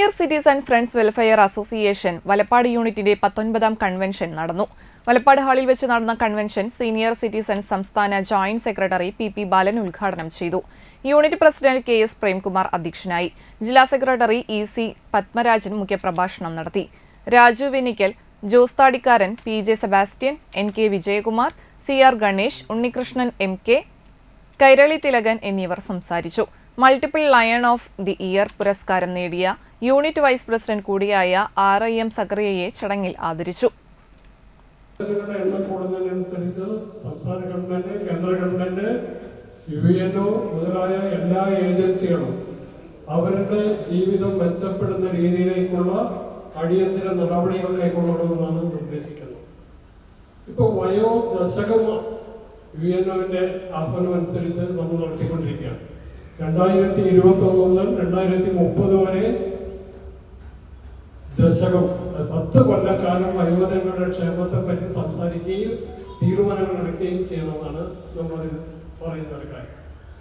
Senior citizen friends welfare association Valappad യൂണിറ്റിന്റെ പത്തൊൻപതാം convention നടന്നു. വലപ്പാട് ഹാളിൽ വെച്ച് നടന്ന കൺവെൻഷൻ സീനിയർ സിറ്റിസൺ സംസ്ഥാന joint secretary P P Balan ഉദ്ഘാടനം ചെയ്തു. Unit president K S Premkumar അധ്യക്ഷനായി. ജില്ലാ സെക്രട്ടറി ഇ സി പത്മരാജൻ മുഖ്യപ്രഭാഷണം നടത്തി. Raju Venikkal Jose Thadikkaran P J Sebastian N K Vijayakumar C R Ganesh Unnikrishnan M K Kairali Thilakan എന്നിവർ സംസാരിച്ചു. Multiple lion of the year പുരസ്കാരം നേടിയ unit vice president കൂടിയായ R I M സക്രിയയെ ചടങ്ങിൽ ആദരിച്ചു. സംസ്ഥാന ഗവൺമെന്റ് കേന്ദ്ര യു എൻ മുതലായ എല്ലാ ഏജൻസികളും അവരുടെ ജീവിതം മെച്ചപ്പെടുന്ന രീതിയിലേക്കുള്ള അടിയന്തര നടപടികൾ കൈക്കൊള്ളണമെന്നാണ് നിർദ്ദേശിക്കുന്നത് ഇപ്പോൾ വയോ ദശകം യു എൻ ഒവിന്റെ ആഹ്വാനം അനുസരിച്ച് നമ്മൾ നടത്തിക്കൊണ്ടിരിക്കുകയാണ് രണ്ടായിരത്തി ഇരുപത്തി ഒന്ന് മുതൽ രണ്ടായിരത്തി മുപ്പത് വരെ ദശകം പത്ത് കൊല്ലക്കാലം വയോജനങ്ങളുടെ ക്ഷേമത്തെ പറ്റി സംസാരിക്കുകയും തീരുമാനങ്ങൾ എടുക്കുകയും ചെയ്യണമെന്നാണ് നമ്മൾ പറയുന്ന ഒരു കാര്യം.